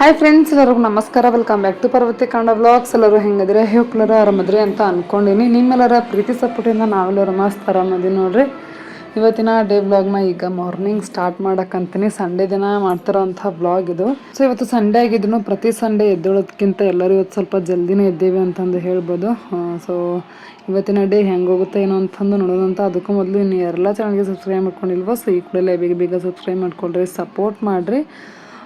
Hi friends ಎಲ್ಲರಿಗೂ ನಮಸ್ಕಾರ. Welcome back to Parvati Kannada blogs ಎಲ್ಲರೂ ಹೆಂಗದಿರ ಹೋಗ್ಲರ ಆರಾಮದ್ರಿ ಅಂತ ಅನ್ಕೊಂಡಿನಿ. ನಿಮ್ಮೆಲ್ಲರ ಪ್ರೀತಿ ಸಪೋರ್ಟಿಂದ ನಾವೆಲ್ಲರೂ ಮಸ್ತ್ ಆರಾಮದಿ ನೋಡ್ರಿ. ಇವತ್ತಿನ ಡೇ ಬ್ಲಾಗ್ನ ಈಗ ಮಾರ್ನಿಂಗ್ ಸ್ಟಾರ್ಟ್ ಮಾಡಕ್ಕಂತೀನಿ ಸಂಡೇ ದಿನ ಮಾಡ್ತಿರೋಂಥ ಬ್ಲಾಗ್ ಇದು. ಸೊ ಇವತ್ತು ಸಂಡೇ ಆಗಿದ್ರು ಪ್ರತಿ ಸಂಡೇ ಎದ್ದೇಳೋದಕ್ಕಿಂತ ಎಲ್ಲರೂ ಇವತ್ತು ಸ್ವಲ್ಪ ಜಲ್ದಿನೇ ಎದ್ದೇವೆ ಅಂತಂದು ಹೇಳ್ಬೋದು. ಸೊ ಇವತ್ತಿನ ಡೇ ಹೆಂಗೆ ಹೋಗುತ್ತೆ, ಏನೋ ಅಂತಂದು ನೋಡೋದಂತ ಅದಕ್ಕೂ ಮೊದಲು ಇನ್ನು ಎಲ್ಲ ಚಾನಲ್ಗೆ ಸಬ್ಸ್ಕ್ರೈಬ್ ಮಾಡ್ಕೊಂಡಿಲ್ವೋ ಸೊ ಈ ಕೂಡಲೇ ಬೇಗ ಬೇಗ ಸಬ್ಸ್ಕ್ರೈಬ್ ಮಾಡ್ಕೊಳ್ರಿ. ಸಪೋರ್ಟ್ ಮಾಡಿರಿ.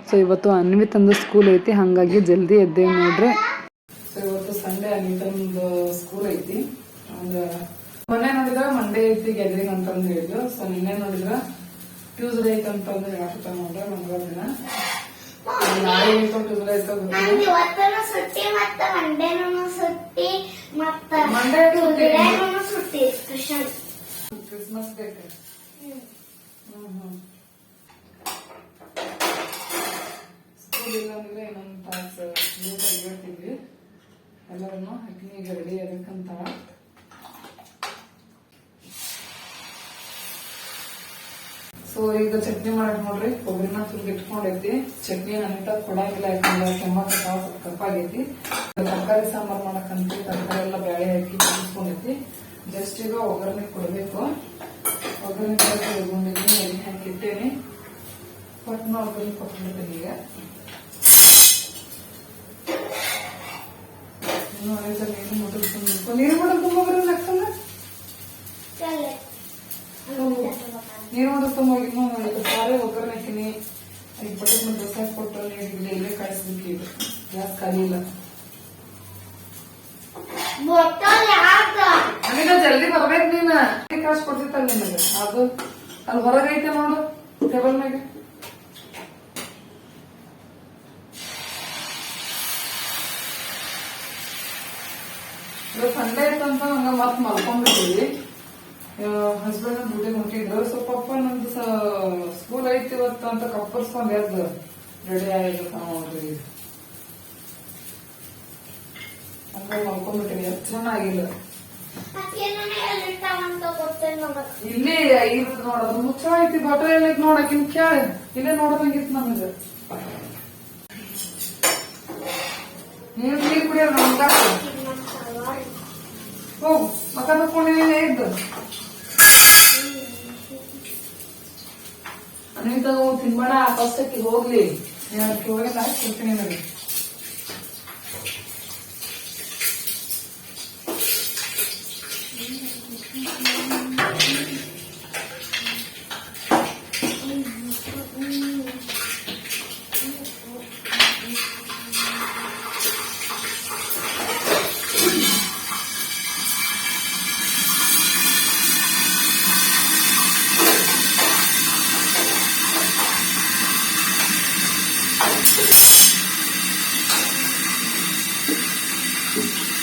ಸೊ ಇವತ್ತು ಅನ್ವಿತ್ ತಂದು ಸ್ಕೂಲ್ ಐತಿ ಹಾಗಾಗಿ ಜಲ್ದಿ ಎದ್ದೇವೆ ನೋಡ್ರಿ. ಸೊ ಇವತ್ತು ಸಂಡೇ ಅನ್ವಿತಂದು ಸ್ಕೂಲ್ ಐತಿ. ಮೊನ್ನೆ ನೋಡಿದ್ರ ಮಂಡೇ ಐತಿ ಗ್ಯಾದರಿಂಗ್ ಅಂತಂದು ಹೇಳಿದ್ರು. ಸೊ ನಿನ್ನೆ ನೋಡಿದ್ರ ಟ್ಯೂಸ್ಡೇ ಐತಿ ಅಂತಂದು ಹೇಳ್ತಾ ನೋಡ್ರಿ ಮಂಗಳವಾರ ದಿನ. ನಾಳೆ ಐತೋ ಟ್ಯೂಸ್ಡೇ ಐತೋ. ಟ್ಯೂಸ್ಡೇನು ಕ್ರಿಸ್ಮಸ್ ಡೇ ಹ್ಮ್ ಹ್ಮ್. ಸ್ಕೂಲ್ ಇಲ್ಲ ಅಂದ್ರೆ ಇನ್ನೊಂದು ತಾಸು ಲೇಟಾಗಿ ಹೇಳ್ತೀವಿ ಎಲ್ಲರನ್ನು ಅಗ್ನಿಗೆ ರೆಡಿ ಆಗಬೇಕಂತ. ಸೊ ಈಗ ಚಟ್ನಿ ಮಾಡಿ ನೋಡ್ರಿ, ಕೊಬ್ಬರಿನ ತುರ್ದು ಇಟ್ಕೊಂಡೈತಿ ಚಟ್ನಿ ನನ್ನಿಂದ ಕೊಡಂಗಿಲ್ಲ, ಯಾಕಂದ್ರೆ ಸ್ವಲ್ಪ ಕಪ್ಪಾಗೈತಿ ತರಕಾರಿ ಸಾಂಬಾರ್ ಮಾಡಕ್ಕಂತ ತರಕಾರಿ ಎಲ್ಲ ಬೇಳೆ ಹಾಕಿ ಕುದಿಸ್ಕೊಂಡೈತಿ ಜಸ್ಟ್ ಈಗ ಒಗ್ಗರಣೆ ಕೊಡಬೇಕು. ಒಗ್ಗರಣೆ ಕೊಡಕ್ಕೆ ಇಟ್ಕೊಂಡಿದ್ದೀನಿ ಎಣ್ಣೆ ಹಾಕಿಟ್ಟೇನಿ ಪಟ್ನ ಒಗ್ಗರಣೆ ಕೊಟ್ಬಿಡ್ತೀನಿ ಈಗ. ತುಂಬ ಬರೋದು ಹಾಕ್ಸಲ್ಲ ನೀರು ಮೊದಲು ತುಂಬ ಇನ್ನೂ ಇದು ಸಾರೇ. ಒಗ್ಗರಣೆ ಹಾಕಿನಿ. ಈಗ ಬಟ್ಟೆ ಡ್ರೆಸ್ ಹಾಕ್ಕೊಟ್ಟು ನೀರು ಇಲ್ಲಿ ಇಲ್ಲೇ ಕಳಿಸ್ಬೇಕು ಇದು ಗ್ಯಾಸ್ ಖಾಲಿ ಇಲ್ಲ. ಅಲ್ಲಿಗ ಜಲ್ದಿ ಬರ್ಬೇಕು ನೀನ. ಕಾಸು ಕೊಡ್ತಿತ್ತಲ್ಲ ನಿನಗೆ? ಅದು ಅಲ್ಲಿ ಹೊರಗೈತೆ ನೋಡು ಟೇಬಲ್ ಮ್ಯಾಗೆ. ಇವತ್ತು ಸಂಡೇ ಇತ್ತಂತ ಹಂಗ ಮತ್ತೆ ಮಲ್ಕೊಂಡ್ಬಿಟ್ಟಿವಿ ಹಸ್ಬೆಂಡ್ ಡ್ಯೂಟಿಗೆ ಹೊಂಟಿದ್ರು ಸೊ ಪಪ್ಪ ನಂದು ಸ್ಕೂಲ್ ಐತಿ ಇವತ್ತು ಅಂತ ಕಪ್ಪರ್ಸ್ಕೊಂಡ್ ಎದ್ದು ರೆಡಿ ಆಗಿರ್ತಾನ ನೋಡ್ರಿ ಹಂಗ ಮಲ್ಕೊಂಡ್ಬಿಟ್ಟಿವಿ ಎಷ್ಟು ಚೆನ್ನಾಗಿಲ್ಲ ಇಲ್ಲಿ ಇರುದ್ ನೋಡೋದು ಮುಚ್ಚ ಐತಿ, ಬಟ್ರೆ ಎಲ್ಲ ಐತಿ ನೋಡಕಿನ್ ಕೇಳ ಇಲ್ಲೇ ನೋಡದಂಗಿತ್ತು ನಮಗ. ನೀರು ನೀರು ಕುಡಿಯೋದು ನಮ್ಗ ಹೋಗು ಮಕ್ಕ ತಕೊಂಡಿನೇ ಇದ್ದು ಅನಿತ ತಿನ್ಬೇಡ ಫಸ್ಟಕ್ಕೆ ಹೋಗ್ಲಿ ಹೋಗಿ ನಾಲ್ಕು ಕೊಡ್ತೀನಿ ನನಗೆ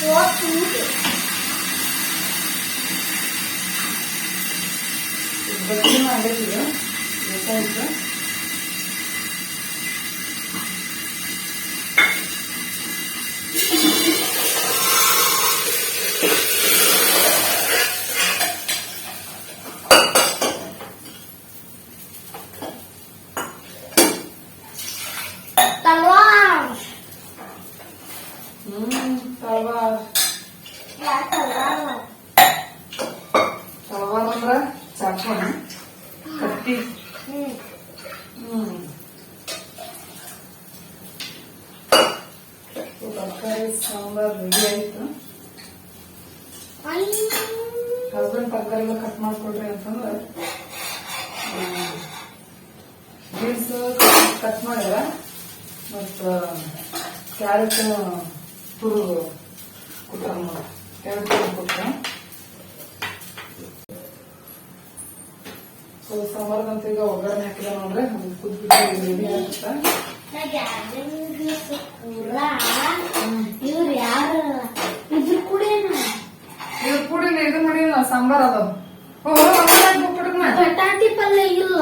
four two days. ಸೊ ತರಕಾರಿ ಸಾಂಬಾರ್ ರೆಡಿ ಆಯ್ತು ಹಸ್ಬೆಂಡ್ ತರಕಾರಿ ಎಲ್ಲ ಕಟ್ ಮಾಡ್ಕೊಡ್ರಿ ಅಂತಂದ್ರೆ ಬೀನ್ಸ್ ಕಟ್ ಮಾಡ್ಯಾರ ಮತ್ತು ಕ್ಯಾರೆಟ್ ತುರು ಕೊಟ್ಟ ಕ್ಯಾರೆಟ್ ತುರು ಕೊಟ್ಟ ಸೊ ಸಾಂಬಾರ್ಗಂತ ಈಗ ಒಗ್ಗರಣೆ ಹಾಕಿದ ನೋಡ್ರಿ. ಅದು ಕುದ್ಬಿಟ್ಟು ರೆಡಿ ಆಗುತ್ತೆ. ಪೂರ ಇವ್ರು ಯಾರು ಇದ್ರ ಕೂಡೇನು ಇವ್ರ ಕೂಡಿ ಇದು ಮಾಡಿಲ್ಲ ಸಾಂಬಾರ್ ಅದು ಓ ಹೋಗ್ಬಿಟ್ಟಿದ್ನ ಬಟಾಟಿ ಪಲ್ಯ ಇಲ್ಲ?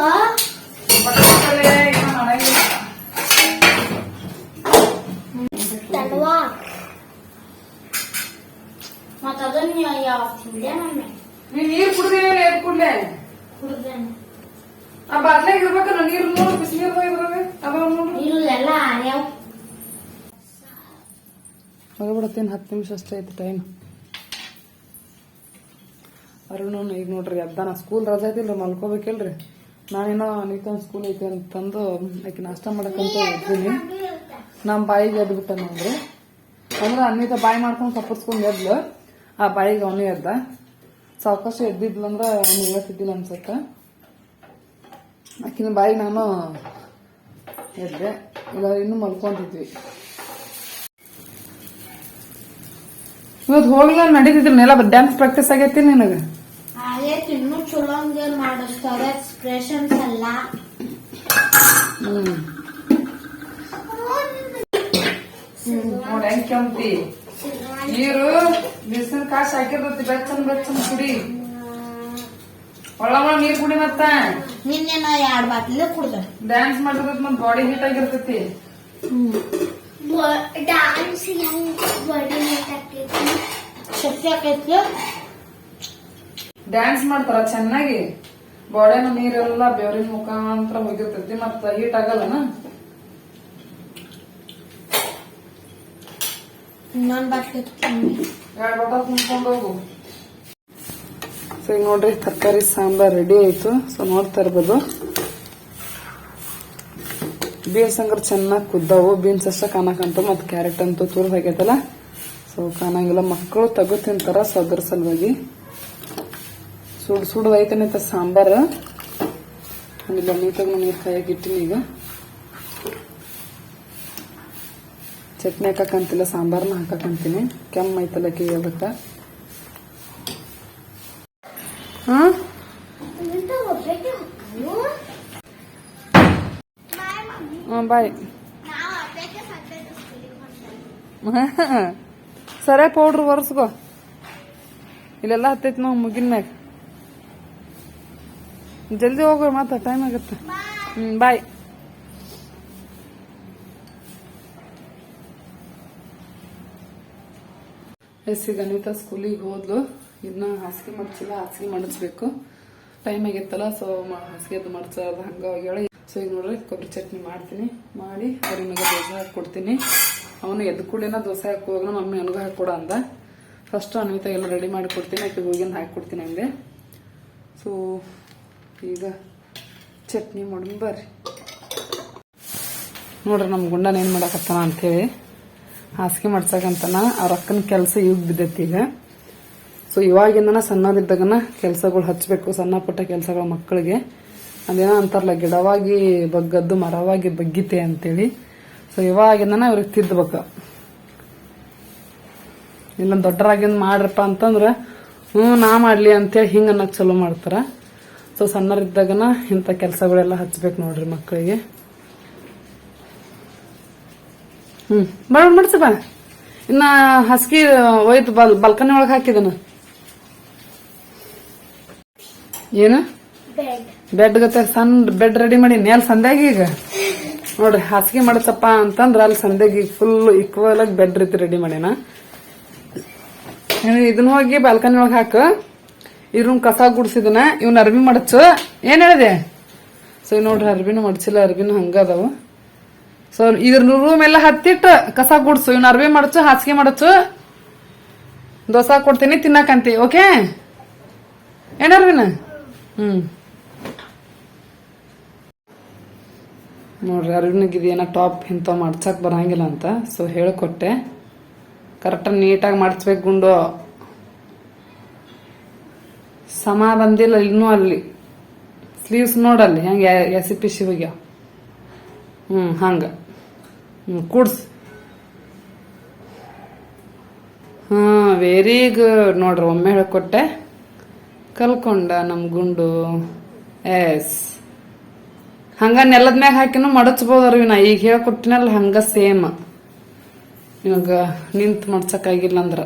ಬಟಾಟೆ ಏನು ಮಾಡಂಗಿಲ್ಲ. ತಲ್ವಾರ್ ಮತ್ತ ಅದನ್ನ ಯಾವ ತಿಂದೆ ನಮ್ಮೆ ನೀ ನೀರ್ ಕುಡ್ದಿ ನೀರ್ ಕುಡ್ಲೆ? ಕುಡ್ದೇನೆ ಆ ಬಾಟ್ಲಾಗ ಇರ್ಬೇಕಲ್ಲ ನೀರು ನೋಡು ಬಿಸಿನೀರ್ ಇದ್ರಾಗ ನೋಡು. ಇಲ್ಲೆಲ್ಲ ಹತ್ತು ನಿಮಿಷ ಅಷ್ಟೇ ಐತಿ ಟೈಮ್ ಅರುಣ ಈಗ ನೋಡ್ರಿ ಅದ್ದಾನ ಸ್ಕೂಲ್ ರಜೆ ಐತಿಲ್ರಿ ಮಲ್ಕೋಬೇಕಿಲ್ರಿ. ನಾನೇನೋ ನೀತೊಂದು ಸ್ಕೂಲ್ ಐತಿ ಅಂತಂದು ಆಕೆ ನಾಷ್ಟ ಮಾಡಕ್ಕಂತ ಇದ್ದೀನಿ ನಮ್ಮ ಬಾಯಿಗೆ ಎದ್ದು ಬಿಟ್ಟ ನೋಡ್ರಿ ಅಂದ್ರೆ ಅನ್ನಿತ ಬಾಯಿ ಮಾಡ್ಕೊಂಡು ಸಪ್ಪರ್ಸ್ಕೊಂಡು ಎದ್ಲು. ಆ ಬಾಯಿಗೆ ಅವನೇ ಎದ್ದ. ಸಾವಕಾಶ ಎದ್ದಿದ್ಲು ಅಂದ್ರೆ ಇವತ್ತಿದ್ದಿಲ್ಲ ಅನ್ಸತ್ತ. ಆಕಿನ ಬಾಯಿ ನಾನು ಎದ್ದೆ. ಇಲ್ಲ ಇನ್ನು ಮಲ್ಕೊಂತಿದ್ವಿ. ಇವತ್ತು ಹೋಗಿಲ್ಲ ನಡೀತಿದ್ರು. ಎಲ್ಲ ಡ್ಯಾನ್ಸ್ ಪ್ರಾಕ್ಟೀಸ್ ಆಗೈತಿ ನಿನಗೆ? ಆಗೈತಿ ಇನ್ನೂ ಚಲೋ ಮಾಡಿಸ್ತಾರೆ. ಎಕ್ಸ್ಪ್ರೆಷನ್ಸ್ ಎಲ್ಲ. ಹ್ಮ್. ನೋಡಿ ಹೆಂಗ್ ಕೆಂಪಿ ನೀರು ಬಿಸಿನ ಕಾಸು ಹಾಕಿರ್ತತಿ ಬೆಚ್ಚನ್ ಬೆಚ್ಚನ್ ಕುಡಿ. ಒಳಗೊಳ ಒಳ ನೀರ್ ಕುಡಿ ಮತ್ತ. ನಿನ್ನೆ ನಾ ಎರಡ್ ಬಾಟ್ಲಿ ಕುಡ್ದೆ. ಡ್ಯಾನ್ಸ್ ಮಾಡಿರ್ತೈತಿ ಮತ್ ಬಾಡಿ ಹೀಟ್ ಆಗಿರ್ತೈತಿ. ಬಾಡಿ ಶಕ್ತಿ ಆಕೈತಿ ಡ್ಯಾನ್ಸ್ ಮಾಡ್ತಾರ ಚೆನ್ನಾಗಿ. ಬಾಡಿನ ನೀರೆಲ್ಲ ಬೆವರಿನ ಮುಖಾಂತರ ಹೋಗಿರ್ತೈತಿ ಮತ್ತ ಹೀಟ್ ಆಗಲ್ಲನ? ಬಾಟ್ಲಿ ಸೊ ಈಗ ನೋಡ್ರಿ ತರಕಾರಿ ಸಾಂಬಾರ್ ರೆಡಿ ಆಯ್ತು. ಸೊ ನೋಡ್ತಾ ಇರ್ಬೋದು. ಬೀನ್ಸ್ ಅಂದ್ರೆ ಚೆನ್ನಾಗಿ ಕುದ್ದಾವು. ಬೀನ್ಸ್ ಅಷ್ಟೇ ಕಾಣಕಂತ ಮತ್ತು ಕ್ಯಾರೆಟ್ ಅಂತೂ ತುರ್ದು ಹಾಕೈತಲ್ಲ ಸೊ ಕಾಣಂಗಿಲ್ಲ. ಮಕ್ಕಳು ತಗೋ ತಿಂತಾರ ಸೊ ಅದ್ರ ಸಲುವಾಗಿ. ಸುಡ್ ಸುಡ್ ಐತನೈತ ಸಾಂಬಾರ್. ಆಮೇಲೆ ನೀಟಾಗಿ ನೀರು ಕಾಯಕ್ಕೆ ಇಟ್ಟಿನಿ ಈಗ. ಚಟ್ನಿ ಹಾಕಕ್ಕಂತಿಲ್ಲ ಸಾಂಬಾರ್ನ ಹಾಕಕ್ಕಂತೀನಿ ಕೆಮ್ಮ ಐತಲ್ಲ ಕಿ ಅದಕ್ಕ. ಹ್ಮ್ ಹ್ಮ್ ಬಾಯ್. ಸರ ಪೌಡ್ರ್ ಒರೆಸ್ಕೋ. ಇಲ್ಲೆಲ್ಲ ಹತ್ತೈತಿ ನಾವು ಮುಗಿನ ಮ್ಯಾಗ. ಜಲ್ದಿ ಹೋಗೋ ಮಾತ ಟೈಮ್ ಆಗತ್ತೆ. ಹ್ಮ್, ಬಾಯ್. ಎಸ್, ಈಗ ಅನಿತಾ ಸ್ಕೂಲಿಗೆ ಹೋದ್ಲು. ಇದನ್ನ ಹಾಸಿಗೆ ಮಡಚಿಲ್ಲ, ಹಾಸಿಗೆ ಮಡಚ್ಬೇಕು. ಟೈಮ್ ಆಗಿತ್ತಲ್ಲ ಸೊ ಹಾಸಿಗೆ ಅದು ಮಡ್ಚೋದು, ಹಂಗ ಸೊ ಈಗ ನೋಡ್ರಿ, ಕೊಬ್ಬರಿ ಚಟ್ನಿ ಮಾಡ್ತೀನಿ. ಮಾಡಿ, ಅವ್ರಿಗೆ ದೋಸೆ ಹಾಕಿ ಕೊಡ್ತೀನಿ. ಅವನು ಎದ್ದು ಕೂಡಿನ ದೋಸೆ ಹಾಕುವಾಗ ಮಮ್ಮಿ ನನಗೂ ಹಾಕೊಡ ಅಂದ. ಫಸ್ಟ್ ಅನಿತಾ ಎಲ್ಲ ರೆಡಿ ಮಾಡಿ ಕೊಡ್ತೀನಿ ಆಕೆ ಹೋಗಿಂದ ಹಾಕಿ ಕೊಡ್ತೀನಿ ಅಂದೆ. ಸೊ ಈಗ ಚಟ್ನಿ ಮಾಡೋಣ ಬರ್ರಿ. ನೋಡ್ರಿ ನಮ್ಮ ಗುಂಡನ ಏನು ಮಾಡಕತ್ತಾನ ಅಂತೇಳಿ. ಹಾಸಿಗೆ ಮಾಡ್ಸಕಂತನ ಆ ರೊಕ್ಕನ ಕೆಲಸ ಈಗ ಬಿದ್ದೈತಿ ಈಗ. ಸೊ ಇವಾಗಿಂದನ ಸಣ್ಣದಿದ್ದಾಗನ ಕೆಲಸಗಳು ಹಚ್ಚಬೇಕು ಸಣ್ಣ ಪುಟ್ಟ ಕೆಲಸಗಳು ಮಕ್ಕಳಿಗೆ. ಅದೇನೋ ಅಂತಾರಲ್ಲ, ಗಿಡವಾಗಿ ಬಗ್ಗದ್ದು ಮರವಾಗಿ ಬಗ್ಗಿತೆ ಅಂತೇಳಿ. ಸೊ ಇವಾಗಿಂದನ ಇವ್ರಿಗೆ ತಿದ್ದಬೇಕು ಇಲ್ಲ, ದೊಡ್ಡರಾಗಿಂದ ಮಾಡ್ರಪ್ಪ ಅಂತಂದ್ರೆ, ಹ್ಞೂ, ನಾ ಮಾಡ್ಲಿ ಅಂತೇಳಿ ಹಿಂಗೆ ಅನ್ನೋಕ್ಕೆ ಚಲೋ ಮಾಡ್ತಾರೆ. ಸೊ ಸಣ್ಣರಿದ್ದಾಗನ ಇಂಥ ಕೆಲಸಗಳೆಲ್ಲ ಹಚ್ಬೇಕು ನೋಡ್ರಿ ಮಕ್ಕಳಿಗೆ. ಹ್ಮ್. ಬಡ ಬಾ. ಇನ್ನ ಹಸ್ಕಿ ಒಯ್ತು ಬಲ್ ಬಲ್ಕನಿ ಒಳಗೆ ಹಾಕಿದನ. ಏನು? ಬೆಡ್ ಬೆಡ್ ಗತೆ ಸಣ್ಣ ಬೆಡ್ ರೆಡಿ ಮಾಡಿ. ನೇಲ್ ಸಂದ್ಯಾಗಿ ಈಗ? ನೋಡ್ರಿ ಹಾಸಿಗೆ ಮಾಡತ್ತಪ್ಪ ಅಂತಂದ್ರ ಅಲ್ಲಿ ಸಂದ್ಯಾಗಿ ಫುಲ್ ಈಕ್ವಲ್ ಆಗಿ ಬೆಡ್ ರೀತಿ ರೆಡಿ ಮಾಡ್ಯಾನ ಇವ್ನು ಇದನ್ನ ಹೋಗಿ ಬಾಲ್ಕನಿ ಒಳಗೆ ಹಾಕ. ಇವ್ರು ಕಸ ಗುಡ್ಸಿದನ ಇವ್ನ ಅರ್ಬಿ ಮಡಚು ಏನ್ ಹೇಳಿದೆ? ಸೊ ನೋಡ್ರಿ ಅರ್ಬಿನೂ ಮಡ್ಚಿಲ್ಲ ಅರ್ಬಿನೂ ಹಂಗ ಅದಾವು. ಸೊ ಇದ್ರ ರೂಮ್ ಎಲ್ಲ ಹತ್ತಿಟ್ಟು ಕಸ ಗುಡ್ಸು, ಇವ್ನ ಅರ್ವೆ ಮಡಚು ಹಾಸಿಗೆ ಮಾಡಚು ದೋಸೆ ಕೊಡ್ತೀನಿ, ತಿನ್ನಕಂತಿ ಓಕೆ ಏನರ್ವಿನ ಹ್ಮ್. ನೋಡ್ರಿ, ಅರ್ವಿನಿಗೆ ಇದೇನ ಟಾಪ್ ಇಂಥ ಮಾಡ್ಸಕ್ ಬರಂಗಿಲ್ಲ ಅಂತ ಸೊ ಹೇಳ್ಕೊಟ್ಟೆ. ಕರೆಕ್ಟಾಗಿ ನೀಟಾಗಿ ಮಾಡಿಸ್ಬೇಕು ಗುಂಡು. ಸಮ ಬಂದಿಲ್ಲ, ಇನ್ನೂ ಅಲ್ಲಿ. ಸ್ಲೀವ್ಸ್ ನೋಡಲ್ಲಿ, ಹೆಂಗೆ ಎಸಿ ಪಿಸಿ ಹೋಗ್ಯಾವ ಹ್ಞೂ ಹಂಗೆ. ಹ್ಞೂ ಕೂಡ್ಸ್. ಹಾಂ ವೆರಿ ಗುಡ್ ನೋಡ್ರಿ, ಒಮ್ಮೆ ಹೇಳ್ಕೊಟ್ಟೆ. ಕಲ್ಕೊಂಡ ನಮ್ಮ ಗುಂಡು. ಎಸ್ ಹಂಗ ನೆಲದ ಮ್ಯಾಗ ಹಾಕಿನೂ ಮಡಚ್ಬೋದ್ರಿ ನಾ. ಈಗ ಹೇಳ್ಕೊಟ್ಟಿನಲ್ಲ, ಹಂಗ ಸೇಮ್ ಇವಾಗ ನಿಂತು ಮಡ್ಸಕ್ಕಾಗಿಲ್ಲ ಅಂದ್ರ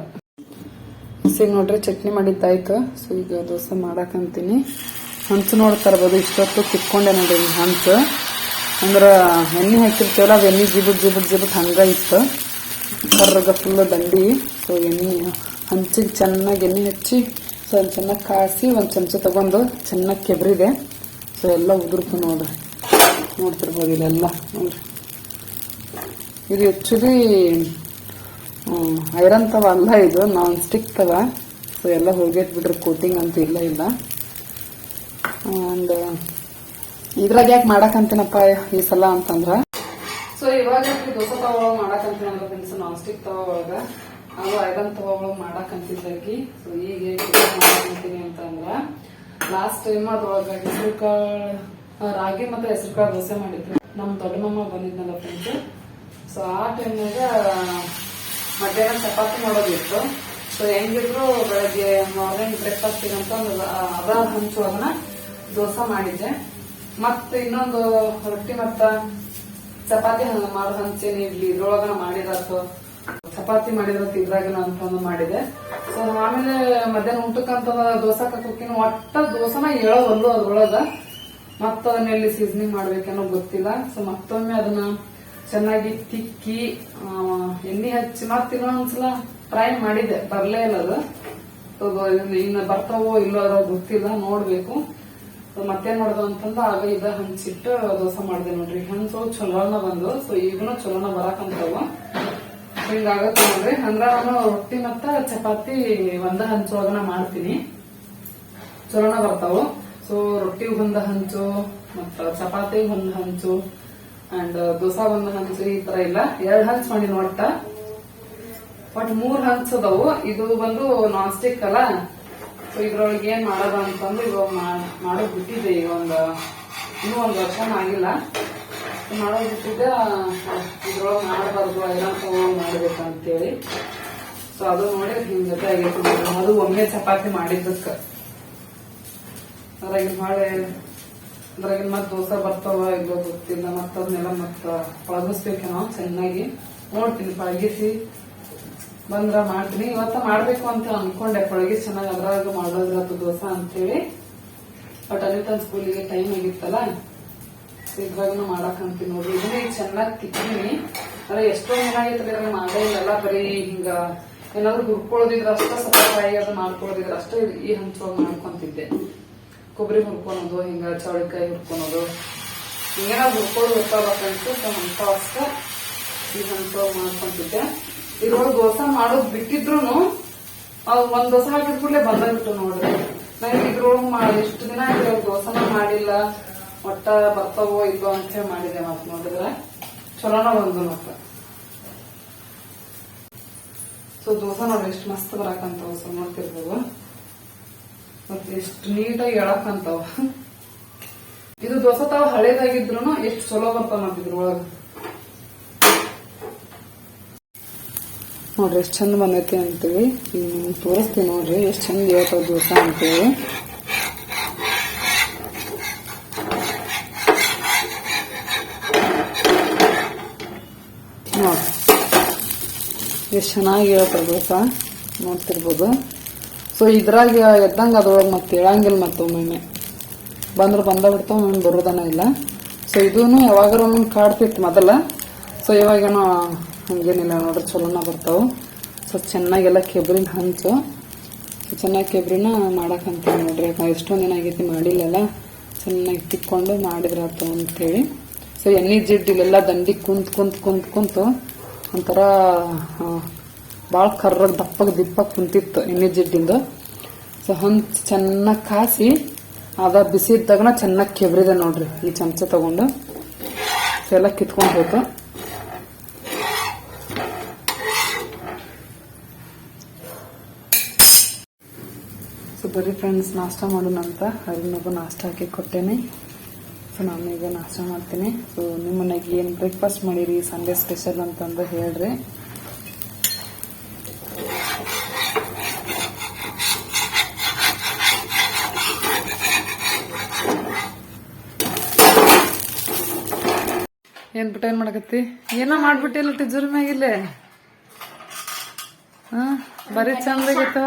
ಈಗ ನೋಡ್ರಿ, ಚಟ್ನಿ ಮಾಡಿದ್ದಾಯ್ತು. ಸೊ ಈಗ ದೋಸೆ ಮಾಡಾಕಂತೀನಿ. ಹಂಚು ನೋಡ್ತಾ ಇರ್ಬೋದು. ಇಷ್ಟೊತ್ತು ಕಿತ್ಕೊಂಡೆ ನೋಡಿ ಈ ಹಂಚು. ಅಂದ್ರ ಎಣ್ಣೆ ಹಾಕಿರ್ತೀವಲ್ಲ, ಅದು ಎಣ್ಣೆ ಜಿಬಿಟ್ ಜಿಬಿಟ್ ಜಿಬಿಟ್ ಹಂಗೆ ಇತ್ತು. ಕರ್ರಗ ಫುಲ್ ದಂಡಿ. ಸೊ ಎಣ್ಣೆ ಹಂಚಿಗೆ ಚೆನ್ನಾಗಿ ಎಣ್ಣೆ ಹಚ್ಚಿ ಸೊ ಒಂದು ಚೆನ್ನಾಗಿ ಕಾಸಿ ಒಂದು ಚಮಚ ತಗೊಂಡು ಚೆನ್ನಾಗಿ ಕೆಬ್ರಿದೆ. ಸೊ ಎಲ್ಲ ಉದುರ್ತು ನೋಡ್ರಿ. ನೋಡ್ತಿರ್ಬೋದು ಇಲ್ಲೆಲ್ಲ. ನೋಡ್ರಿ. ಇದು ಆ್ಯಕ್ಚುಲಿ ಐರನ್ ತವ ಅಲ್ಲ ಇದು ನಾನ್ ಸ್ಟಿಕ್ ತವ. ಸೊ ಎಲ್ಲ ಹೋಗೈತೆ ಬಿಡ್ರಿ ಕೋಟಿಂಗ್ ಅಂತ ಇಲ್ಲ ಇಲ್ಲ. ಅಂಡ್ ಇದ್ರಾಗ ಯಾಕೆ ಮಾಡಕಂತೀನಪ್ಪ ಈ ಸಲ ಅಂತಂದ್ರ? ಸೊ ಇವಾಗ ದೋಸೆ ತವ ಒಳಗೆ ಮಾಡಕಂತೀನಂದ್ರ ಫ್ರೆಂಡ್ಸ್ ನಾನ್ ಸ್ಟಿಕ್ ತವ ಒಳಗ ಅದು ಐರನ್ ತವ ಒಳಗೆ ಮಾಡಕಂತಿದ್ದಾಗಿ ಸೊ ಈಗ ಮಾಡಕಂತೀನಿ ಅಂತಂದ್ರ ಲಾಸ್ಟ್ ಟೈಮ್ ಅದ್ರೊಳಗ ಹೆಸರು ಕಾಳು ರಾಗಿ ಮತ್ತೆ ಹೆಸರು ಕಾಳು ದೋಸೆ ಮಾಡಿದ್ರು ನಮ್ ದೊಡ್ಡ ಮಮ್ಮ ಬಂದಿದ್ನಲ್ಲ ಫ್ರೆಂಡ್ಸ್ ಸೊ ಆ ಟೈಮ್ನಾಗ ಮಧ್ಯಾಹ್ನ ಚಪಾತಿ ಮಾಡೋದಿತ್ತು. ಸೊ ಹೆಂಗಿದ್ರು ಬೆಳಗ್ಗೆ ಮಾರ್ನಿಂಗ್ ಬ್ರೇಕ್ಫಾಸ್ಟ್ ಅಂತ ಅದ ಹಂಚು ಅದನ್ನ ದೋಸೆ ಮಾಡಿದ್ದೆ. ಮತ್ತೆ ಇನ್ನೊಂದು ರೊಟ್ಟಿ ಮತ್ತ ಚಪಾತಿ ಮಾಡೋದ್ ಹಂಚೇನಿ. ಇಡ್ಲಿ ಇದ್ರೊಳಗನ ಮಾಡಿರತ್ತು ಚಪಾತಿ ಮಾಡಿರತ್ತು ಇದ್ರಾಗ ಅಂತಂದು ಮಾಡಿದೆ. ಸೊ ಆಮೇಲೆ ಮಧ್ಯಾಹ್ನ ಊಟಕ್ಕಂತ ದೋಸೆ ಕಕ್ಕಿನ ಒಟ್ಟ ದೋಸೆನ ಒಂದು ಅದ್ರೊಳಗ. ಮತ್ತ ಅದನ್ನೆಲ್ಲಿ ಸೀಸನಿಂಗ್ ಮಾಡ್ಬೇಕನ್ನೋ ಗೊತ್ತಿಲ್ಲ. ಸೊ ಮತ್ತೊಮ್ಮೆ ಅದನ್ನ ಚೆನ್ನಾಗಿ ತಿಕ್ಕಿ ಎಣ್ಣೆ ಹಚ್ಚಿ ಮತ್ತೆ ಇನ್ನೊಂದ್ಸಲ ಟ್ರೈ ಮಾಡಿದೆ ಬರ್ಲೇ ಇಲ್ಲ ಅದು. ಇನ್ನು- ಬರ್ತಾವೋ ಇಲ್ಲೋ ಗೊತ್ತಿಲ್ಲ. ನೋಡ್ಬೇಕು. ಮತ್ತೇನ್ ಮಾಡೋದು ಅಂತಂದ ಆಗ ಇದ ಹಂಚಿಟ್ಟು ದೋಸೆ ಮಾಡಿದೆ ನೋಡ್ರಿ. ಹಂಚು ಚಲೋನ ಬಂದು. ಸೊ ಈಗನು ಚಲೋನ ಬರಾಕಂತಾವ ಹಿಂಗಾಗತ್ತೆ ನೋಡ್ರಿ. ಅಂದ್ರ ನಾನು ರೊಟ್ಟಿ ಮತ್ತ ಚಪಾತಿ ಒಂದ ಅದನ್ನ ಮಾಡ್ತೀನಿ. ಚಲೋನ ಬರ್ತಾವು. ಸೊ ರೊಟ್ಟಿ ಒಂದ ಹಂಚು, ಮತ್ತ ಚಪಾತಿ ಒಂದ್ ಹಂಚು, ಅಂಡ್ ದೋಸಾ ಒಂದ್ ಹಂಚು ಈ ತರ ಇಲ್ಲ. ಎರಡ್ ಹಂಚ್ ಮಾಡಿ ಒಟ್ಟ ಒಟ್ ಮೂರ್ ಹಂಚ್ ಅದಾವು. ಇದು ಬಂದು ನಾನ್ ಸ್ಟಿಕ್ ಅಲ್ಲ. ಇದ್ರೊಳಗೆ ಏನ್ ಮಾಡೋದು ಅಂತಂದ್ರೆ ಇವಾಗ ಮಾಡೋ ಮಾಡೋದ್ ಬಿಟ್ಟಿದ್ದೆ ಈಗ ಒಂದು, ಇನ್ನೂ ಒಂದ್ ವರ್ಷ ಆಗಿಲ್ಲ. ಮಾಡೋದು ಬಿಟ್ಟಿದ್ದೆ ಇದ್ರೊಳಗೆ ಮಾಡಬಾರ್ದು, ಐರನ್ ತಗೊಂಡು ಮಾಡ್ಬೇಕಂತೇಳಿ. ಸೊ ಅದು ನೋಡಿ ನಿಮ್ಮ ಜೊತೆ ಆಗಿತ್ತು ಅದು ಒಮ್ಮೆ ಚಪಾತಿ ಮಾಡಿದ್ದಕ್ಕ. ಅದ್ರಾಗಿನ ಮಾಡಿ ಅದ್ರಾಗಿನ ಮತ್ ದೋಸೆ ಬರ್ತಾವ ಇಲ್ಲೋ ಗೊತ್ತಿಲ್ಲ. ಮತ್ತ ಮತ್ತೆ ಮತ್ತ ಪಳಗಿಸ್ಬೇಕೇನೋ ಚೆನ್ನಾಗಿ. ನೋಡ್ತೀನಿ, ಪಳಗಿಸಿ. ಬಂದ್ರ ಮಾಡ್ತೀನಿ. ಇವತ್ತ ಮಾಡ್ಬೇಕು ಅಂತ ಅನ್ಕೊಂಡೆ. ಪಳಗಿ ಚೆನ್ನಾಗಿ ಅದ್ರಾಗ ಮಾಡೋದ್ರದ್ದು ದೋಸೆ ಅಂತೇಳಿ. ಬಟ್ ಅನಿತನ್ ಸ್ಕೂಲಿಗೆ ಟೈಮ್ ಆಗಿತ್ತಲ್ಲ. ಇದ್ರಾಗನು ಮಾಡಕ್ ನೋಡಿ. ಇದನ್ನ ಚೆನ್ನಾಗಿ ತಿಕ್ಕಿನಿ ಅಂದ್ರೆ ಎಷ್ಟೋ ಏನಾಗಿತ್ತು ಅದ್ರ ಮಾಡೇ ಇಲ್ಲ ಬರೀ ಹಿಂಗ ಏನಾದ್ರು ಹುರ್ಕೊಳ್ಳೋದಿದ್ರ ಅಷ್ಟ ಸ್ವಲ್ಪ ಫ್ರೈ ಅದು ಮಾಡ್ಕೊಳ್ಳೋದಿದ್ರ ಅಷ್ಟೇ ಈ ಹಂಚೊಳಗ್ ಮಾಡ್ಕೊಂತಿದ್ದೆ. ಕೊಬ್ಬರಿ ಹುರ್ಕೊಳೋದು, ಹಿಂಗ ಚೌಳಿಕಾಯಿ ಹುರ್ಕೊಳೋದು. ಹಿಂಗೇನಾದ್ರು ಹುರ್ಕೊಳ್ಳೋದು ಗೊತ್ತಾಗಬೇಕಂತ ಅಷ್ಟ ಈ ಹಂಚೊಳಗ್ ಮಾಡ್ಕೊಂತಿದ್ದೆ. ಇದ್ರೊಳಗೆ ದೋಸೆ ಮಾಡೋದ್ ಬಿಟ್ಟಿದ್ರು ಒಂದ್ ದೋಸೆ ಹಾಕಿದ ಕೂಡಲೇ ಬಂದ್ಬಿಟ್ಟು ನೋಡ್ರಿ. ನನಗೆ ಇದ್ರೊಳಗ್ ಮಾಡಿ ಎಷ್ಟು ದಿನ ಆಗಿದೆ ದೋಸೆನ ಮಾಡಿಲ್ಲ. ಒಟ್ಟ ಬರ್ತಾವೋ ಇಲ್ಲೋ ಅಂತ ಹೇಳಿ ಮಾಡಿದೆ ಮತ್ ನೋಡಿದ್ರೆ. ಚಲೋನ ಬಂದು ಮತ್ತ ಸೊ ದೋಸೆ ನೋಡ್ರಿ, ಎಷ್ಟು ಮಸ್ತ್ ಬರಾಕಂತಾವ ಸೊ ನೋಡ್ತಿರ್ಬೋದು. ಮತ್ತೆ ಎಷ್ಟು ನೀಟಾಗಿ ಎಳಕಂತಾವ. ಇದು ದೋಸೆ ತಾವ ಹಳೇದಾಗಿದ್ರು ಎಷ್ಟು ಚಲೋ ಬರ್ತಾವ ಮತ್ ಇದ್ರೊಳಗ. ನೋಡ್ರಿ, ಎಷ್ಟು ಚಂದ ಬಂದೈತಿ ಅಂತೇಳಿ ತೋರಿಸ್ತೀವಿ ನೋಡ್ರಿ, ಎಷ್ಟು ಚಂದ ಹೇಳ್ತಾವ ದಿವಸ ಅಂತೇಳಿ ನೋಡ್ರಿ, ಎಷ್ಟು ಚೆನ್ನಾಗಿ ದೋಸೆ ನೋಡ್ತಿರ್ಬೋದು. ಸೊ ಇದ್ರಾಗ ಎದ್ದಂಗ ಅದ್ರೊಳಗೆ ಮತ್ತೆ ಹೇಳಂಗಿಲ್ಲ ಮತ್ತು ಒಮ್ಮೊಮ್ಮೆ. ಬಂದ್ರೆ ಬಂದ ಬಿಡ್ತಾವ ಒಮ್ಮೆ ಬರೋದನ ಇಲ್ಲ. ಸೊ ಇದೂ ಯಾವಾಗಾರ ಒಮ್ಮೆ ಕಾಡ್ತಿತ್ತು ಮೊದಲ. ಸೊ ಇವಾಗೇನೋ ಹಂಗೇನಿಲ್ಲ, ನೋಡ್ರಿ ಚಲೋನ ಬರ್ತಾವ. ಸೊ, ಚೆನ್ನಾಗೆಲ್ಲ ಕೆಬ್ರಿನ ಹಂಚು. ಚೆನ್ನಾಗಿ ಕೆಬ್ರಿನ ಮಾಡಕ್ಕಂತ ನೋಡ್ರಿ. ಎಷ್ಟೊಂದು ಏನಾಗೈತಿ ಮಾಡಿಲ್ಲಲ್ಲ. ಚೆನ್ನಾಗಿ ತಿಕ್ಕೊಂಡು ಮಾಡಿದ್ರಾತು ಅಂತೇಳಿ. ಸೊ, ಎಣ್ಣೆ ಜಿಡ್ಡು ಇಲ್ಲೆಲ್ಲ ದಂಡಿ ಕುಂತ್ ಕುಂತ್ ಕುಂತ್, ಕುಂತು ಒಂಥರ ಭಾಳ ಕರ್ರಗ್ ದಪ್ಪಗೆ ದಿಪ್ಪಾಗಿ ಕುಂತಿತ್ತು ಎಣ್ಣೆ ಜಿಡ್ಡಿಂದು. ಸೊ, ಹಂಚ್ ಚೆನ್ನಾಗಿ ಕಾಸಿ, ಅದ ಬಿಸಿ ಇದ್ದಾಗನ ಚೆನ್ನಾಗಿ ಕೆಬ್ರಿದೆ ನೋಡ್ರಿ ಈ ಚಮಚ ತಗೊಂಡು. ಎಲ್ಲ ಕಿತ್ಕೊಂಡು ಹೋಯ್ತು ಸೊ ಬರೀ ಫ್ರೆಂಡ್ಸ್ ನಾಷ್ಟ ಮಾಡೋಣಂತ ಅದನ್ನೊಬ್ಬ ನಾಷ್ಟ ಹಾಕಿ ಕೊಟ್ಟೇನೆ ಸೊ ನಾನು ಈಗ ನಾಷ್ಟ ಮಾಡ್ತೀನಿ. ಸೊ ನಿಮ್ಮ ಮನೆಗೆ ಏನು ಬ್ರೇಕ್ಫಾಸ್ಟ್ ಮಾಡಿರಿ ಸಂಡೇ ಸ್ಪೆಷಲ್ ಅಂತಂದು ಹೇಳ್ರಿ. ಏನ್ ಬಿಟ್ಟ ಏನ್ ಮಾಡಕತ್ತಿ? ಏನೋ ಮಾಡ್ಬಿಟ್ಟಿಲ್ಲ ಟಿಜೂರ್ ಮ್ಯಾಗಿಲ್ಲೇ. ಹ, ಬರೀ ಚಂದ ಗೊತ್ತ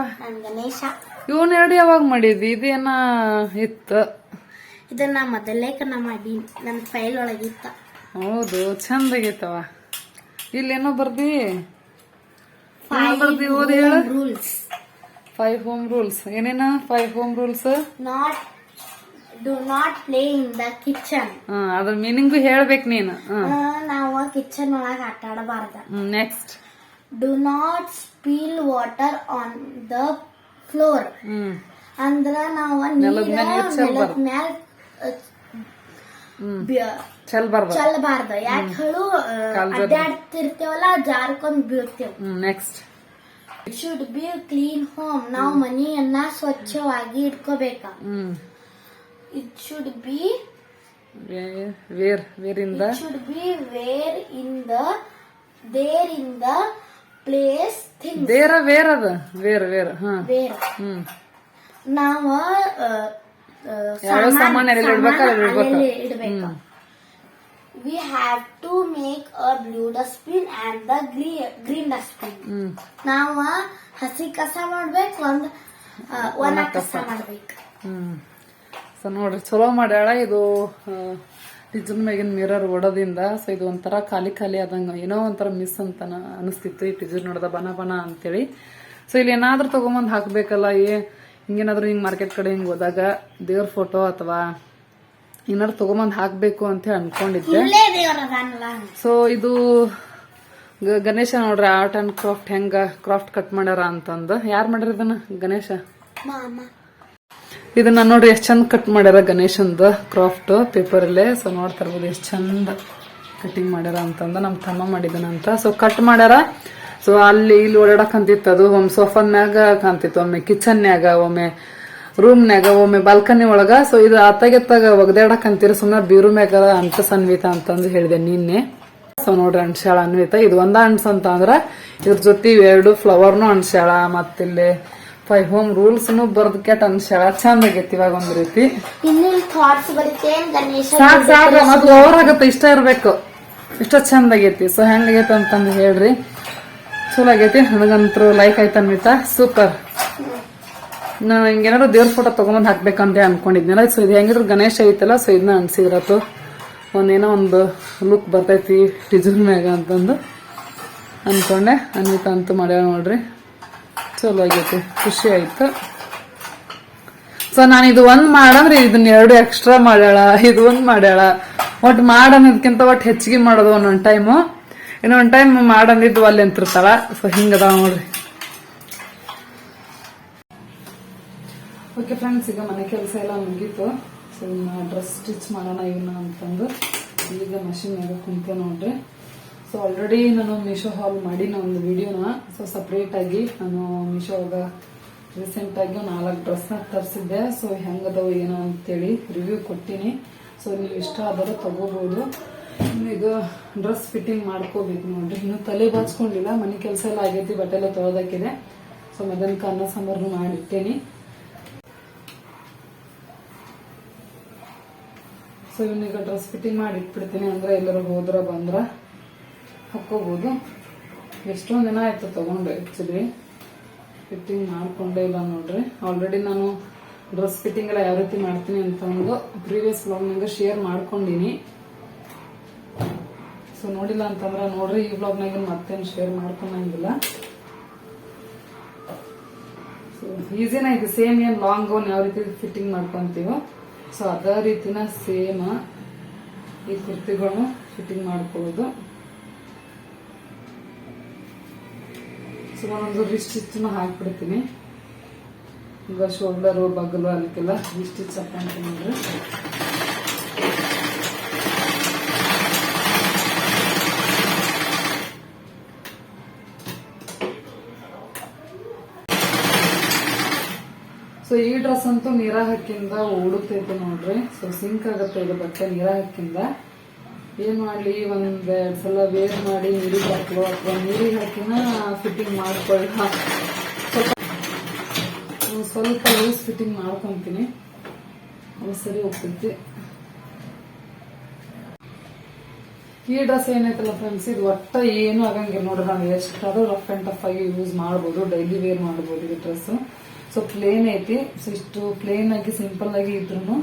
ಗಣೇಶ. ಇವನ್ ಎರಡು ಯಾವಾಗ ಮಾಡಿದ್ವಿ ಇದೇನ ಇತ್ತು? ಇದನ್ನ ಮೊದಲೇ ಕನ ಮಾಡಿ ನನ್ನ ಫೈಲ್ ಒಳಗಿತ್ತ ಹೌದು ಚಂದ ಇಲ್ಲಿ ಇಲ್ಲೇನೋ ಬರ್ದಿ? ಏನೋ ಬರ್ದಿ ಓದಿ ಹೇಳು. ರೂಲ್ಸ್ ಫೈವ್ ಹೋಮ್ ರೂಲ್ಸ್ ಏನೇನ? Five home rules not do not play in the kitchen ಅದ್ರ ಮೀನಿಂಗು ಹೇಳ್ಬೇಕು ನೀನು. ನಾವು ಕಿಚನ್ ಒಳಗ ಆಟ ಆಡಬಾರ್ದ next do not spill water on the floor ಅಂದ್ರ ನಾವ ನೀರ ಮ್ಯಾಲ್ ಚೆಲ್ಬಾರ್ದು. ಯಾಕೆ ಹೇಳು ಅಡ್ಡಾಡ್ತಿರ್ತೇವಲ್ಲ ಜಾರ್ಕೊಂಡ್ ಬೀಳ್ತೇವ್. Next. It should be clean home ನಾವು ಮನೆಯನ್ನ ಸ್ವಚ್ಛವಾಗಿ ಇಟ್ಕೋಬೇಕ. It should be where where ಇಂದ should be where in the there in the place thing ಬೇರ ವೇರ್ ಅದ ವೇರ್ ವೇರ್ ಹಾ. ವೇರ್ ಹ್ಮ್. ನಾವ ಆ, ಆ, ಯಾವ ಸಾಮಾನ್ ಎಲ್ಲಿ ಇಡ್ಬೇಕು? We have to make a blue dustbin and the green dustbin ನಾವ ಹಸಿ ಕಸ ಮಾಡ್ಬೇಕು ಒಂದ್ ಒಣ ಕಸ ಮಾಡ್ಬೇಕು. ಹ್ಮ್. ಸೊ ನೋಡ್ರಿ ಚಲೋ ಮಾಡ್ಯಾಳ ಇದು ಡಿಜನ್ ಮ್ಯಾಗಿನ ಮಿರರ್ ಒಡೋದಿಂದ ಸೊ ಇದು ಒಂಥರ ಖಾಲಿ ಖಾಲಿ ಆದಂಗ ಏನೋ ಒಂಥರ ಮಿಸ್ ಅಂತ ಅನಿಸ್ತಿತ್ತು ಈ ಪಿಜನ್ ನೋಡ್ದ ಬನ ಬನ ಅಂತೇಳಿ. ಸೊ ಇಲ್ಲಿ ಏನಾದ್ರೂ ತೊಗೊಂಬಂದು ಹಾಕಬೇಕಲ್ಲ ಏ ಹಿಂಗೇನಾದ್ರೂ ಹಿಂಗೆ ಮಾರ್ಕೆಟ್ ಕಡೆ ಹಿಂಗೆ ಹೋದಾಗ ದೇವ್ರ ಫೋಟೋ ಅಥವಾ ಏನಾದ್ರು ತಗೊಂಬಂದು ಹಾಕಬೇಕು ಅಂತ ಅನ್ಕೊಂಡಿದ್ದೆ. ಸೊ ಇದು ಗಣೇಶ ನೋಡ್ರಿ ಆರ್ಟ್ ಅಂಡ್ ಕ್ರಾಫ್ಟ್ ಹೆಂಗ ಕ್ರಾಫ್ಟ್ ಕಟ್ ಮಾಡ್ಯಾರ ಅಂತಂದು. ಯಾರು ಮಾಡ್ಯಾರ ಇದನ್ನ ಗಣೇಶ? ಇದನ್ನ ನೋಡ್ರಿ ಎಷ್ಟು ಚಂದ ಕಟ್ ಮಾಡ್ಯಾರ ಗಣೇಶಂದ ಕ್ರಾಫ್ಟ್ ಪೇಪರ್ ಅಲ್ಲೇ ಸೊ ನೋಡ್ತಾ ಇರ್ಬೋದು ಎಷ್ಟ್ ಚಂದ ಕಟಿಂಗ್ ಮಾಡ್ಯಾರ ಅಂತಂದ ನಮ್ ತಮ್ಮ ಮಾಡಿದನಂತ ಸೊ ಕಟ್ ಮಾಡ್ಯಾರ. ಸೊ ಅಲ್ಲಿ ಇಲ್ಲಿ ಓಡಾಡಕ್ ಅಂತಿತ್ತು ಅದು. ಒಮ್ಮೆ ಸೋಫಾನ್ಯಾಗ ಕಾಣ್ತಿತ್ತು. ಒಮ್ಮೆ ಕಿಚನ್ಯಾಗ ಒಮ್ಮೆ ರೂಮ್ನ್ಯಾಗ ಒಮ್ಮೆ ಬಾಲ್ಕನಿ ಒಳಗ. ಸೊ ಇದು ಅತ್ತಾಗೆತ್ತಾಗ ಒಗದಾಡಕ್ ಅಂತೀರ ಸುಮ್ಮನೆ ಬೀರು ಮ್ಯಾಗ ಅಂತ ಸನ್ವಿತ ಅಂತಂದು ಹೇಳಿದೆ ನಿನ್ನೆ. ಸೊ ನೋಡ್ರಿ ಅಣ್ಸ್ಯಾಳ ಅನ್ವಿತ. ಇದು ಒಂದ ಅಣ್ಸ್ ಅಂತ ಅಂದ್ರ ಇದ್ರ ಜೊತೆ ಎರಡು ಫ್ಲವರ್ನು ಅಣ್ಸ್ಯಾಳ ಮತ್ತಿಲ್ಲಿ ಫೈವ್ ಹೋಮ್ ರೂಲ್ಸ್ನು ಬರ್ದು ಕೆಟ್ಟ ಅನ್ಸ್ಯಾಳ ಚಂದ ಆಗೈತಿ ಇವಾಗ ಒಂದ್ ರೀತಿ. ಇನ್ನು ಥಾಟ್ಸ್ ಬರ್ತೇನ್ ಗಣೇಶ ಸಾಕ್ ಸಾಕ್ ಮತ್ತೆ ಓವರ್ ಆಗತ್ತೆ ಇಷ್ಟ ಇರ್ಬೇಕು. ಇಷ್ಟ ಚಂದ ಆಗೈತಿ. ಸೊ ಹೆಂಗಾಗೈತಿ ಅಂತಂದು ಹೇಳ್ರಿ. ಚಲೋ ಆಗೈತಿ. ನನಗಂತೂ ಲೈಕ್ ಆಯ್ತು ಅನ್ವಿತ? ಸೂಪರ್ ನಾನು ಹಿಂಗೇನಾದ್ರು ದೇವ್ರ ಫೋಟೋ ತೊಗೊಂಬಂದು ಹಾಕ್ಬೇಕಂತ ಅನ್ಕೊಂಡಿದ್ನಲ್ಲ ಸೊ ಇದು ಹೆಂಗಿದ್ರು ಗಣೇಶ ಐತಲ್ಲ ಸೊ ಇದನ್ನ ಅನ್ಸಿದ್ರತು. ಒಂದೇನೋ ಒಂದು ಲುಕ್ ಬರ್ತೈತಿ ಟಿಜನ್ ಮ್ಯಾಗ ಅಂತಂದು. ಅನ್ಕೊಂಡೆ. ಅನ್ವಿತ ಅಂತೂ ಮಾಡ್ಯಾವ ನೋಡ್ರಿ. ಚಲೋ ಆಗೈತಿ ಖುಷಿ ಆಯ್ತು ಸೊ ನಾನು ಇದು ಒಂದ್ ಮಾಡಂದ್ರೆ ಇದನ್ನ ಎರಡು ಎಕ್ಸ್ಟ್ರಾ ಮಾಡ್ಯಾಳ, ಇದು ಒಂದು ಮಾಡ್ಯಾಳ. ಒಟ್ ಮಾಡನ್ನೋದಕ್ಕಿಂತ ಒಟ್ಟು ಹೆಚ್ಚಿಗೆ ಮಾಡೋದು ಒಂದೊಂದು ಟೈಮು ಇನ್ನೊಂದು ಟೈಮ್ ಮಾಡಂದಿದ್ದು ಅಲ್ಲಿ ಅಂತಿರ್ತಾಳ ಸೊ ಹಿಂಗದ ನೋಡ್ರಿ. ಓಕೆ ಫ್ರೆಂಡ್ಸ್ ಈಗ ಮನೆ ಕೆಲಸ ಎಲ್ಲ ಮುಗೀತು. ಸೊ ಇನ್ನ ಡ್ರೆಸ್ ಸ್ಟಿಚ್ ಮಾಡೋಣ ಇವನ್ನ ಅಂತಂದು. ಈಗ ಮಷಿನ್ ಕುಂತೆ ನೋಡ್ರಿ. ಸೊ ಆಲ್ರೆಡಿ ನಾನು ಮೀಶೋ ಹಾಲ್ ಮಾಡಿನ ಒಂದು ವಿಡಿಯೋನ ಸೊ ಸಪ್ರೇಟ್ ಆಗಿ ನಾನು ಮೀಶೋಗ ರೀಸೆಂಟ್ ಆಗಿ ನಾಲ್ಕು ಡ್ರೆಸ್ನ ತರಿಸಿದ್ದೆ. ಸೊ ಹೆಂಗದವು, ಏನೋ ಅಂತೇಳಿ ರಿವ್ಯೂ ಕೊಟ್ಟಿನಿ. ಸೊ ನೀವು ಇಷ್ಟ ಆದರೂ ತಗೋಬಹುದು ಈಗ ಡ್ರೆಸ್ ಫಿಟ್ಟಿಂಗ್ ಮಾಡ್ಕೋಬೇಕು ನೋಡ್ರಿ. ಇನ್ನು ತಲೆ ಬಾಚ್ಕೊಂಡಿಲ್ಲ, ಮನೆ ಕೆಲಸ ಎಲ್ಲ ಆಗೈತಿ ಬಟ್ಟೆ ಎಲ್ಲ ತೊಳೆದಾಕಿದೆ ಸೊ ಮಧ್ಯಾಹ್ನಕ್ಕೆ ಅನ್ನ ಸಾಂಬಾರ್ನು ಮಾಡಿಟ್ಟೇನಿ. ಸೊ ಇವನೀಗ ಡ್ರೆಸ್ ಫಿಟ್ಟಿಂಗ್ ಮಾಡಿ ಇಟ್ಬಿಡ್ತೀನಿ ಅಂದ್ರೆ ಎಲ್ಲರೂ ಹೋದ್ರ ಬಂದ್ರ. ಹಾಕೋಬಹುದು ಎಷ್ಟೊಂದು ದಿನ ಆಯಿತು ತೊಗೊಂಡೆ ಆ್ಯಕ್ಚುಲಿ ಫಿಟ್ಟಿಂಗ್ ಮಾಡಿಕೊಂಡೇ ಇಲ್ಲ ನೋಡ್ರಿ. ಆಲ್ರೆಡಿ ನಾನು ಡ್ರೆಸ್ ಫಿಟ್ಟಿಂಗ್ ಎಲ್ಲ ಯಾವ ರೀತಿ ಮಾಡ್ತೀನಿ ಅಂತ ಅಂತಂದು ಪ್ರೀವಿಯಸ್ ಬ್ಲಾಗ್ನಾಗ ಶೇರ್ ಮಾಡ್ಕೊಂಡಿನಿ. ಸೊ ನೋಡಿಲ್ಲ ಅಂತಂದ್ರೆ ನೋಡ್ರಿ, ಈ ಬ್ಲಾಗ್ನಾಗ ಮತ್ತೇನು ಶೇರ್ ಮಾಡ್ಕೊಂಡಂಗಿಲ್ಲ. ಸೊ ಈಸಿನ ಇದು ಸೇಮ್ ಏನ್ ಲಾಂಗ್ ಯಾವ ರೀತಿ ಫಿಟ್ಟಿಂಗ್ ಮಾಡ್ಕೊಂತೀವೋ. ಸೊ ಅದೇ ರೀತಿನ ಸೇಮ್ ಈ ಕುರ್ತಿಗಳನ್ನು ಫಿಟ್ಟಿಂಗ್ ಮಾಡ್ಕೊಳ್ಳೋದು. ಸೊ ರಿಸ್ಟ್ ಸ್ಟಿಚ್ನ ಹಾಕ್ಬಿಡ್ತೀನಿ. ಈಗ ಶೋಲ್ಡರು ಬಗಲು ಅದಕ್ಕೆಲ್ಲ ರಿಸ್ಟ್ ಹಾಕೊಂತೀನಿ ನೋಡ್ರಿ. ಸೊ ಈ ಡ್ರೆಸ್ ಅಂತೂ ನೀರ ಹಾಕಿಂದ ಉಡುತ್ತೈತೆ ನೋಡ್ರಿ. ಸೊ ಸಿಂಕ್ ಆಗುತ್ತೆ ಇದು ಬಟ್ಟೆ ನೀರ ಹಾಕಿಂದ ಏನ್ ಮಾಡ್ಲಿ, ಒಂದ್ ಎರಡ್ ಸಲ ವೇರ್ ಮಾಡಿ ನೀರಿಗೆ ಹಾಕಲು ಅಥವಾ ನೀರಿಗೆ ಹಾಕಿನ ಫಿಟ್ಟಿಂಗ್ ಮಾಡ್ಕೊಳ್ಳ ಸ್ವಲ್ಪ ಸ್ವಲ್ಪ ಲೂಸ್ ಫಿಟ್ಟಿಂಗ್ ಮಾಡ್ಕೊಂತೀನಿ. ಸರಿ ಹೋಗ್ತೈತಿ. ಈ ಡ್ರೆಸ್ ಏನೈತಲ್ಲ ಫ್ರೆಂಡ್ಸ್ ಇದು ಒಟ್ಟ ಏನು ಆಗಂಗಿಲ್ಲ ನೋಡ್ರಿ ನಾವು ಎಷ್ಟಾದ್ರೂ ರಫ್ ಅಂಡ್ ಟಫ್ ಆಗಿ ಯೂಸ್ ಮಾಡ್ಬೋದು ಡೈಲಿ ವೇರ್ ಮಾಡ್ಬೋದು ಈ ಡ್ರೆಸ್ ಸೊ ಪ್ಲೇನ್ ಐತಿ. ಸೊ ಇಷ್ಟು ಪ್ಲೇನ್ ಆಗಿ ಸಿಂಪಲ್ ಆಗಿ ಇದ್ರು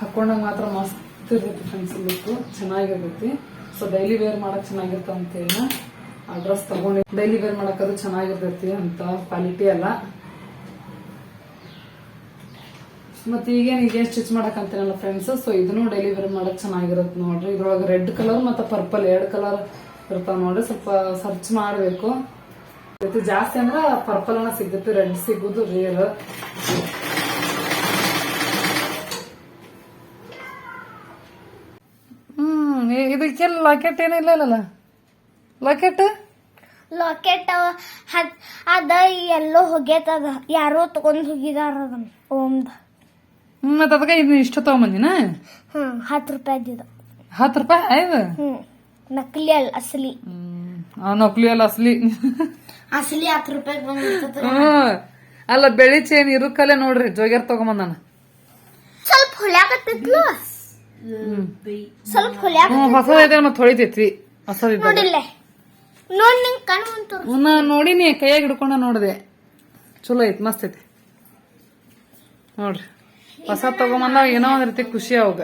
ಹಾಕೊಂಡಾಗ ಮಾತ್ರ ಮಸ್ತ್ ಇರ್ತೈತಿ ಫ್ರೆಂಡ್ಸ್ ಲುಕ್ ಚೆನ್ನಾಗಿರ್ತೈತಿ. ಸೊ ಡೈಲಿ ವೇರ್ ಮಾಡಕ್ ಚೆನ್ನಾಗಿರ್ತ ಅಂತೇಳಿ ಆ ಡ್ರೆಸ್ ತಗೊಂಡೆ ಡೈಲಿ ವೇರ್ ಅದು ಚೆನ್ನಾಗಿರ್ತೈತಿ ಅಂತ ಕ್ವಾಲಿಟಿ ಅಲ್ಲ. ಮತ್ತೆ ಈಗೇನು ಈಗ ಸ್ಟಿಚ್ ಮಾಡಕ್ ಅಂತೇನಲ್ಲ ಫ್ರೆಂಡ್ಸ್ ಸೊ ಇದನ್ನು ಡೈಲಿ ವೇರ್ ಮಾಡಕ್ ಚೆನ್ನಾಗಿರುತ್ತೆ ನೋಡ್ರಿ. ಇದ್ರೊಳಗೆ ರೆಡ್ ಕಲರ್ ಮತ್ತೆ ಪರ್ಪಲ್ ಎರಡು ಕಲರ್ ಇರ್ತಾವ ನೋಡ್ರಿ. ಸ್ವಲ್ಪ ಸರ್ಚ್ ಮಾಡ್ಬೇಕು. ಜಾಸ್ತಿ ಅಂದ್ರೆ ಪರ್ಪಲ್ ಅನ್ನ ಸಿಗ್ತೈತಿ ರೆಡ್ ಸಿಗುದು ರೇರ್ ಇದಕ್ಕೆಲ್ಲ ಲಾಕೆಟ್ ಏನಿಲ್ಲ ಇಲ್ಲಲ್ಲ ಲಾಕೆಟ್ ಲಾಕೆಟ್ ಅದ ಎಲ್ಲೋ ಹೋಗ್ಯತದ ಯಾರೋ ತಗೊಂಡ್ ಹೋಗಿದಾರ ಅದನ್ನ ಓಮ್ದ. ಮತ್ತ ಅದಕ್ಕೆ ಇದನ್ನ ಇಷ್ಟ ತಗೊಂಬಂದಿನ? ಹ್ಮ್ ಹತ್ತು ಇದ್ದಿದ ಹತ್ತು ರೂಪಾಯಿ ಆಯ್ತು ಹ್ಮ್ ನಕಲಿ ಅಲ್ಲ ಅಸಲಿ. ಆ ನಕಲಿ ಅಲ್ಲ ಅಸಲಿ. ಅಸಲಿ ಹತ್ತು ರೂಪಾಯಿ ಬಂದಿರ್ತದ ಹ್ಮ್ ಅಲ್ಲ ಬೆಳಿ ಚೇನ್ ಇರುಕಲ್ಲೇ ನೋಡ್ರಿ ಜೋಗ್ಯಾರ ತಗೊಂಬಂದಾನ. ಸ್ವಲ್ಪ ಹೊಳ್ಯಾಕತ್ತಿತ್ಲು ಸ್ವಲ್ಪ ಹೊಸದೈತೆ ಮತ್ತೆ ಹೊಳಿತೈತ್ರಿ ಹೊಸದಿದ್ದ ನೋಡಿಲ್ಲ? ನಿಂಗೆ ನಿಂಗ್ ಕಣ್ ಬಂತು ನಾ ನೋಡಿನಿ ಕೈಯಾಗ ಹಿಡ್ಕೊಂಡ ನೋಡಿದೆ. ಚಲೋ ಐತಿ ಮಸ್ತ್ ಐತಿ. ನೋಡ್ರಿ. ಹೊಸ ತಗೊಂಬಂದಾಗ ಏನೋ ಒಂದ್ ರೀತಿ ಖುಷಿ ಅವಾಗ.